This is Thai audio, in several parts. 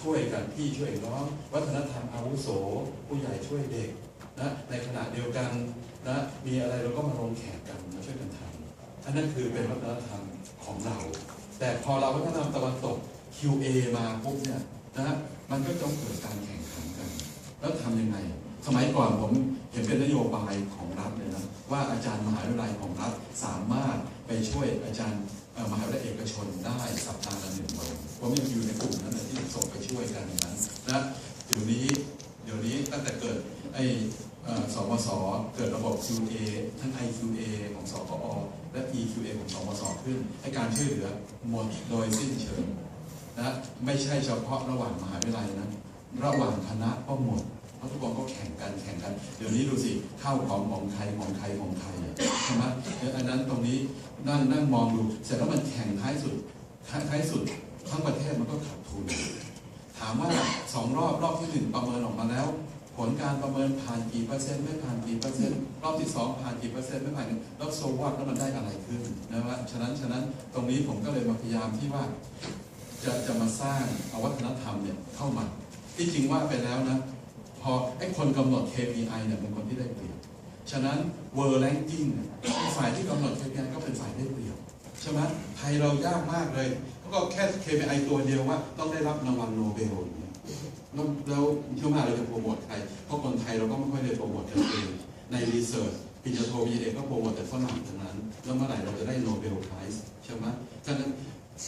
ช่วยกันพี่ช่วยน้อง วัฒนธรรมอาวุโส ผู้ใหญ่ช่วยเด็กนะในขณะเดียวกันนะมีอะไรเราก็มาลงแขกกันมาช่วยกันทำอันนั้นคือเป็นวัฒนธรรมของเรา แต่พอเราวัฒนธรรมตะวันตก QA มาปุ๊บเนี่ยนะมันก็ต้องเกิดการแข่งขันกัน แล้วทำยังไง สมัยก่อนผมเห็นเป็นนโยบายของรัฐเลยนะว่าอาจารย์มหาวิทยาลัยของรัฐสามารถไปช่วยอาจารย์มหาวิทยาลัยเอกชนได้สัปดาห์ละหนึ่งวันผมยังอยู่ QA ทั้ง IQA ของสกอและ EQA ของสมสขึ้น ให้การช่วยเหลือหมดโดยสิ้นเชิงนะไม่ใช่เฉพาะระหว่างมหาวิทยาลัยนะ ระหว่างคณะก็หมดเพราะทุกคนก็แข่งกันแข่งกัน เดี๋ยวนี้ดูสิข้าวของของใครของใครของใครใช่ไหมเดี๋ยวอันนั้นตรงนี้นั่งนั่งมองดูเสร็จแล้วมันแข่งท้ายสุดท้ายท้ายสุดทั้งประเทศมันก็ขาดทุน ถามว่าสองรอบรอบที่หนึ่งประเมินออกมาแล้ว ผลการประเมินผ่านกี่เปอร์เซ็นต์ไม่ผ่านกี่เปอร์เซ็นต์รอบที่สองผ่านกี่เปอร์เซ็นต์ไม่ผ่านแล้วโซวอตแล้วมันได้อะไรขึ้นนะว่าฉะนั้นฉะนั้นตรงนี้ผมก็เลยมาพยายามที่ว่า จะจะมาสร้างอาวัฒนธรรมเนี่ยเข้ามา ที่จริงว่าไปแล้วนะ พอไอ้คนกำหนด KPI เนี่ยเป็นคนที่ได้เปรียบฉะนั้น World Ranking เนี่ยฝ่ายที่กำหนด KPI ก็เป็นฝ่ายได้เปรียบใช่ไหมไทยเรายากมากเลยก็แค่ KPI ตัวเดียวว่าต้องได้รับรางวัลโนเบลเงี้ย แล้วแล้วเชื่อว่าเราจะโปรโมทใคร เพราะคนไทยเราก็ไม่ค่อยได้โปรโมทกันเองในรีเสิร์ชปริญญาโทปริญญาเอกก็โปรโมทแต่ฝรั่งทั้งนั้น แล้วเมื่อไหร่เราจะได้โนเบลไพรส์ใช่ไหมฉะนั้น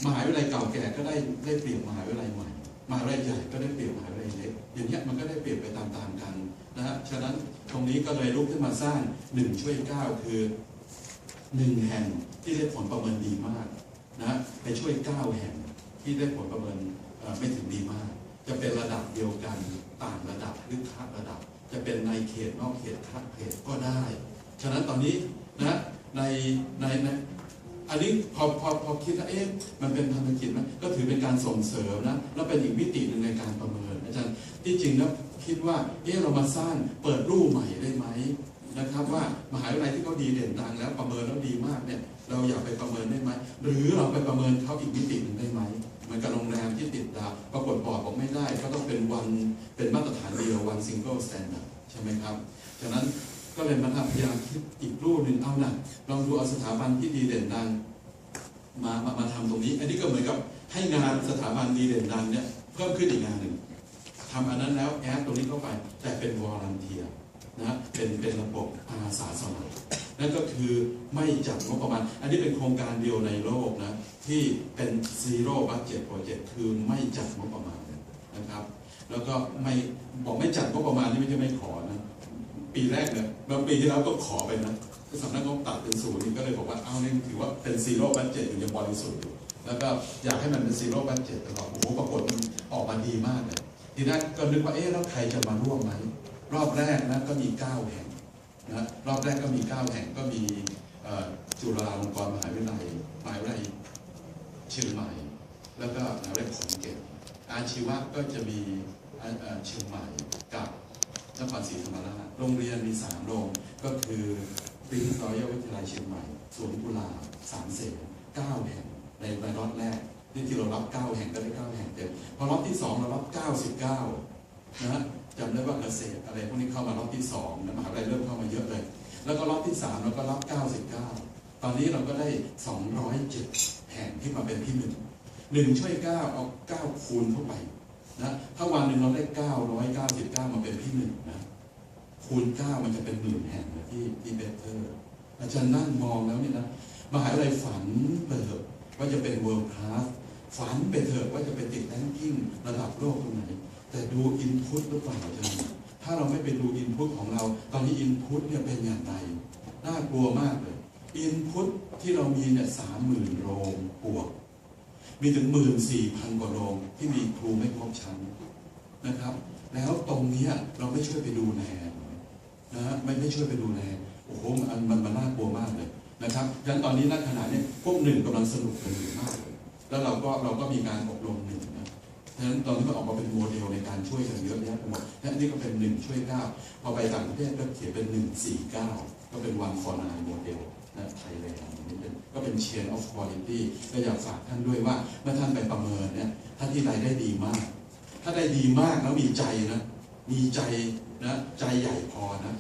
มหาวิทยาลัยเก่าแก่ก็ได้ได้เปรียบมหาวิทยาลัยใหม่มหาวิทยาลัยใหญ่ก็ได้เปรียบมหาวิทยาลัยเล็กอย่างเงี้ยมันก็ได้เปรียบไปตามๆกันนะฮะฉะนั้นตรงนี้ก็เลยลุกขึ้นมาสร้างหนึ่งช่วยเก้าคือหนึ่งแห่งที่ได้ผลประเมินดีมากนะฮะไปช่วยเก้าแห่งที่ได้ผลประเมินไม่ถึงดีมาก จะเป็นระดับเดียวกัน ต่างระดับหรือค่าระดับ จะเป็นในเขตนอกเขตค่าเขตก็ได้ ฉะนั้นตอนนี้นะในในในอันนี้พอพอพอคิดว่าเอ๊ะมันเป็นพันธกิจไหมก็ถือเป็นการส่งเสริมนะแล้วเป็นอีกมิติหนึ่งในการประเมินอาจารย์ที่จริงแล้วคิดว่าเอ๊ะเรามาสร้างเปิดรูปใหม่ได้ไหมนะครับว่ามหาวิทยาลัยที่เขาดีเด่นดังแล้วประเมินแล้วดีมากเนี่ยเราอยากไปประเมินได้ไหมหรือเราไปประเมินเขาอีกมิติหนึ่งได้ไหม เหมือนกับโรงแรมที่ติดดาวปรากฏบอร์ดบอกไม่ได้ก็ต้องเป็นวันเป็นมาตรฐานเดียววันซิงเกิลสแตนดาร์ดใช่ไหมครับฉะนั้นก็เลยมาพยายามคิดอีกรูปหนึ่งเอาหนักลองดูเอาสถาบันที่ดีเด่นดังมามามาทำตรงนี้ อันนี้ก็เหมือนกับให้งานสถาบันดีเด่นดังเนี่ยเพิ่มขึ้นอีกงานหนึ่งทำอันนั้นแล้วแอดตรงนี้เข้าไปแต่เป็นวอลันเทียนะเป็นเป็นระบบอาสาสมัคร นั่นก็คือไม่จัดงบประมาณ อันนี้เป็นโครงการเดียวในโลกนะ ที่เป็นซีโร่บั d เจ็ตโปรเจกต์คือไม่จัดงบประมาณนะครับ แล้วก็ไม่บอกไม่จัดงบประมาณนี่ไม่ใช่ไม่ขอนะ ปีแรกเนี่ยบางปีที่แล้วก็ขอไปนะสำนักงบตัดเป็นศูนย์นี่ก็เลยบอกว่า เอาเนี่ยถือว่าเป็นซีโร่บัตเจ็ตอยู่ยังบริสุทธิ์อยู่แล้วก็อยากให้มันเป็นซีโร่บัตเจ็ตตลอดโอ้โหปรากฏมันออกมาดีมากเลยทีนั้นก็นึกว่าเอ๊ะแล้วใครจะมาร่วมไหมรอบแรกนะก็มี 9 แห่ง นะรอบแรกก็มี 9 แห่งก็มีจุฬาลงกรณ์มหาวิทยาลัยมหาวิทยาลัยเชียงใหม่ แล้วก็มหาวิทยาลัยขอนแก่นอาชีวะก็จะมีเชียงใหม่กับนครศรีธรรมราชโรงเรียนมีสามโรงก็คือปรินซ์รอยัลวิทยาลัยเชียงใหม่สวนกุหลาบสามเสนเก้าแห่งในรอบแรกนี่ที่เรารับเก้าแห่งก็ได้เก้าแห่งเต็มพอรอบที่สองเรารับเก้าสิบเก้า นะจำได้ว่าเกษตรอะไรพวกนี้เข้ามารอบที่สองนะมหาวิทยาลัยเริ่มเข้ามาเยอะเลย แล้วก็รอบที่สามเราก็รับเก้าสิบเก้าตอนนี้เราก็ได้สองร้อยเจ็ดแห่งที่มาเป็นที่หนึ่งหนึ่งช่วยเก้าเอาเก้าคูณเข้าไปนะถ้าวันหนึ่งเราได้999มาเป็นที่หนึ่งนะคูณ9มันจะเป็นหมื่นแห่งนะที่ที่เบเตอร์อาจารย์นั่งมองแล้วเนี่ยนะมหาวิทยาลัยฝันไปเถอะว่าจะเป็นเวิร์คลาสฝันไปเถอะว่าจะเป็นติดแรงกิ้งระดับโลกตรงไหน แต่ดูอินพุตหรือเปล่าอาจารย์ถ้าเราไม่ไปดูอินพุตของเรา ตอนนี้อินพุตเนี่ยเป็นอย่างไรน่ากลัวมากเลยอินพุตที่เรามีเนี่ยสามหมื่นโรงบวก มีถึงหมื่นสี่พันกว่าโรงที่มีครูไม่ครบชั้นนะครับ แล้วตรงนี้เราไม่ช่วยไปดูแลนะฮะไม่ไม่ช่วยไปดูแลโอ้โหมันมันมันน่ากลัวมากเลยนะครับยันตอนนี้ณขณะเนี้ยพวกหนึ่งกำลังสนุกกันอยู่มากเลยแล้วเราก็เราก็มีการอบรมหนึ่งนะ ฉะนั้นตอนนี้มันออกมาเป็นโมเดลในการช่วยกันเยอะแยะไปหมดและนนี่ก็เป็นหนึ่งช่วยเก้าพอไปต่างประเทศก็เขียนเป็นหนึ่งสี่เก้าก็เป็นวันฟอร์นายโมเดลนะไทยแลนด์นี่เป็นก็เป็น chain of quality ก็อยากฝากท่านด้วยว่าเมื่อท่านไปประเมินเนี่ยท่านที่รายได้ดีมาก ถ้าได้ดีมากแล้วมีใจนะมีใจนะใจใหญ่พอนะ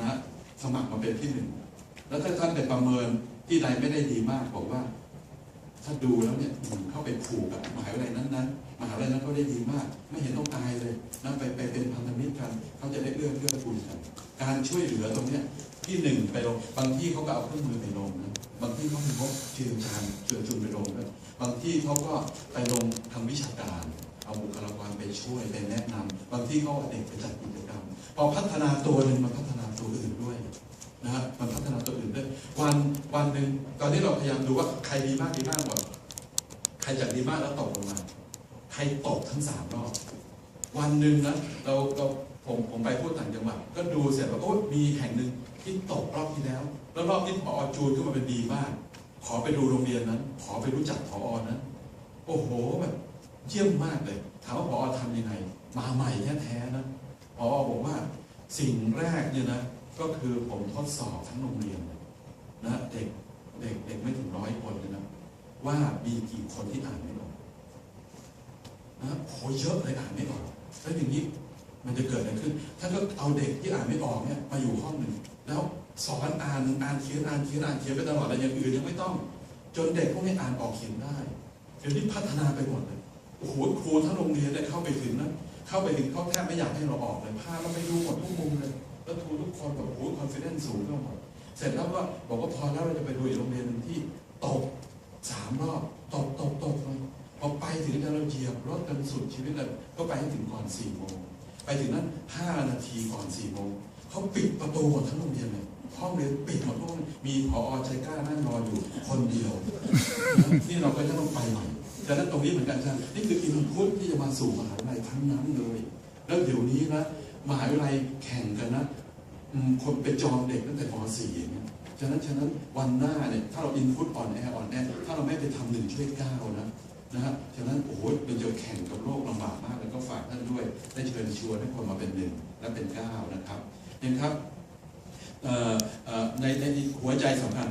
นะสมัครมาเป็นที่หนึ่งแล้วถ้าท่านไปประเมินที่ใดไม่ได้ดีมากบอกว่า ถ้าดูแล้วเนี่ยเข้าไปผูกกับมหาวิทยาลัยนั้นๆมหาวิทยาลัยนั้นก็ได้ดีมาก ไม่เห็นต้องตายเลยนะไปไปเป็นพันธมิตรกันเขาจะได้เอื้อเกื้อกูลกันการช่วยเหลือตรงเนี้ยที่หนึ่งไปลงบางที่เขาก็เอาเครื่องมือไปลงนะบางที่เขามีงบเชิญชานเชิญชวนไปลงนะบางที่เขาก็ไปลงทางวิชาการ เอาบุคลากรไปช่วยไปแนะนำบางที่เขาเอาเด็กไปจัดกิจกรรมพอพัฒนาตัวหนึ่งมันพัฒนาตัวอื่นด้วย นะฮะมันพัฒนาตัวอื่นด้วยวันวันหนึ่งตอนนี้เราพยายามดูว่าใครดีมากดีมากกว่าใครจัดดีมากแล้วตกลงมาใครตกทั้งสามรอบวันหนึ่งนะเราเราผมผมไปพูดต่างจังหวัดก็ดูเสร็จว่าโอ้มีแห่งหนึ่งที่ตกรอบที่แล้ว แล้วรอบที่พอจูนขึ้นมาเป็นดีมาก ขอไปดูโรงเรียนนั้น ขอไปรู้จักพอนั้นโอ้โหแบบเยี่ยมมากเลยถามว่าพอทำยังไง มาใหม่แท้ๆนะพอบอกว่าสิ่งแรกเนี่ยนะ ก็คือผมทดสอบทั้งโรงเรียนนะเด็กเด็กเด็กไม่ถึงร้อยคนเลยนะว่ามีกี่คนที่อ่านไม่ออกนะโหเยอะเลยอ่านไม่ออกแล้วอย่างนี้มันจะเกิดอะไรขึ้น ถ้าก็เอาเด็กที่อ่านไม่ออกเนี่ยมาอยู่ห้องหนึ่งแล้วสอนอ่านอ่านเขียนอ่านเขียนอ่านเขียนไปตลอดแล้วอย่างอื่นยังไม่ต้อง จนเด็กพวกนี้อ่านออกเขียนได้เดี๋ยวนี้พัฒนาไปหมดเลยโอ้โหครูทั้งโรงเรียนได้เข้าไปถึงนะเข้าไปถึงเขาแทบไม่อยากให้เราออกเลยพาเราไปดูหมดทุกมุมเลย แล้วครูทุกคนแบบโอ้คอนฟิเดนซ์สูงขึ้นหมดเสร็จแล้วก็บอกว่าพอแล้วเราจะไปดูอีกโรงเรียนหนึ่งที่ตกสามรอบตกตกตกเลยพอไปถึงเนี่ยเราเหยียบรถกันสุดชีวิตเลยก็ไปให้ถึงก่อนสี่โมงไปถึงนั้นห้านาทีก่อนสี่โมงเขาปิดประตูหมดทั้งโรงเรียนเลยห้องเรียนปิดหมดห้องมีพอใจกล้านั่งรออยู่คนเดียวนี่เราก็จะต้องไปใหม่ดังนั้นตรงนี้เหมือนกันใช่ไหมนี่คืออินพุตที่จะมาสู่มหาวิทยาลัยทั้งนั้นเลย แล้วเดี๋ยวนี้นะมหาวิทยาลัยแข่งกันนะ คนไปจองเด็กตั้งแต่ป .4 อย่างเงี้ยฉะนั้นฉะนั้นวันหน้าเนี่ยถ้าเราอินพุตอ่อนแออ่อนแอถ้าเราไม่ไปทำหนึ่งช่วยเก้านะนะฮะฉะนั้นโอ้โหเป็นจะแข่งกับโลกลำบากมากแล้วก็ฝากท่านด้วย ได้เชิญชวนให้คนมาเป็นหนึ่งและเป็นเก้านะครับเห็นครับในในหัวใจสำคัญ